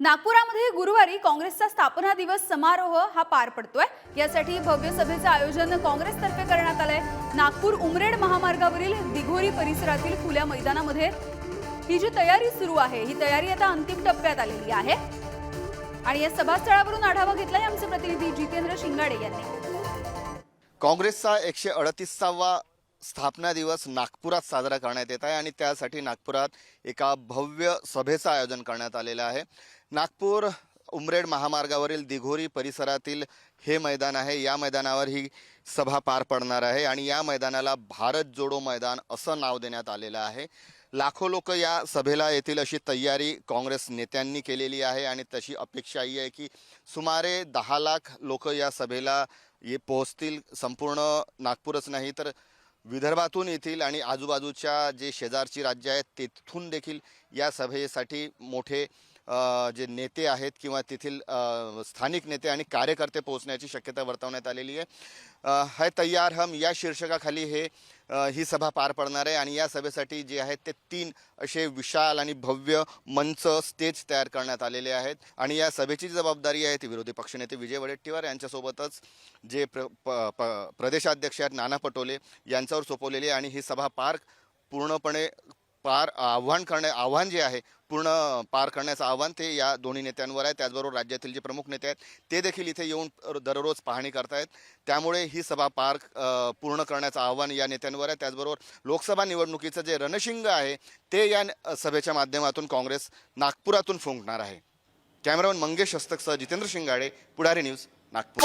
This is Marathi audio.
नागपुरामध्ये गुरुवारी काँग्रेसचा स्थापना दिवस समारोह हा पार पडतोय. यासाठी भव्य सभेचं आयोजन काँग्रेसतर्फे करण्यात आलंय. नागपूर उमरेड महामार्गावरील दिघोरी परिसरातील खुल्या मैदानामध्ये ही जी तयारी सुरू आहे ही तयारी आता अंतिम टप्प्यात आलेली आहे. आणि या सभास्थळावरून आढावा घेतलाय आमचे प्रतिनिधी जितेंद्र शिंगाडे यांनी. काँग्रेसचा एकशे अडतीसावा स्थापना दिवस नागपुरात साजरा करण्यात येत आहे आणि त्यासाठी नागपुरात एका भव्य सभेचं आयोजन करण्यात आलेलं आहे. नागपूर उमरेड महामार्गावरील दिघोरी परिसरातील हे मैदान आहे. या मैदानावर ही सभा पार पडणार आहे आणि या मैदानाला भारत जोडो मैदान असं नाव देण्यात आलेलं आहे. लाखो लोक या सभेला येतील अशी तयारी काँग्रेस नेत्यांनी केलेली आहे आणि तशी अपेक्षा ही आहे की सुमारे दहा लाख लोक या सभेला ये पोहोचतील. संपूर्ण नागपूरच नाही तर विदर्भातून येतील आणि आजूबाजूच्या जे शेजारची राज्य आहेत तेथून देखील या सभेसाठी मोठे जे नेते आहेत किंवा तेथील स्थानिक नेते आणि कार्यकर्ते पोहोचण्याची शक्यता वर्तवण्यात आलेली आहे. है तयार हम या शीर्षकाखाली हे ही सभा पार पडणार आहे आणि या सभेसाठी जे आहेत ते तीन असे विशाल आणि भव्य मंच स्टेज तयार करण्यात आलेले आहेत. आणि या सभेची जबाबदारी आहे ती विरोधी पक्षनेते विजय वडेट्टीवार यांच्यासोबतच जे प्र प- प- प्रदेशाध्यक्ष आहेत नाना पटोले यांच्यावर सोपवलेली आहे. आणि ही सभा पार पूर्णपणे पार आव्हान करणे आव्हान जे आहे पूर्ण पार करण्याचं आव्हान ते या दोन्ही नेत्यांवर आहे. त्याचबरोबर राज्यातील जे प्रमुख नेते आहेत ते देखील इथे येऊन दररोज पाहणी करतायत. त्यामुळे ही सभा पार पूर्ण करण्याचं आव्हान या नेत्यांवर आहे. त्याचबरोबर लोकसभा निवडणुकीचं जे रणशिंग आहे ते या न- सभेच्या माध्यमातून काँग्रेस नागपुरातून फुंकणार आहे. कॅमेरामन मंगेश हस्तकसह जितेंद्र शिंगाडे पुढारी न्यूज नागपूर.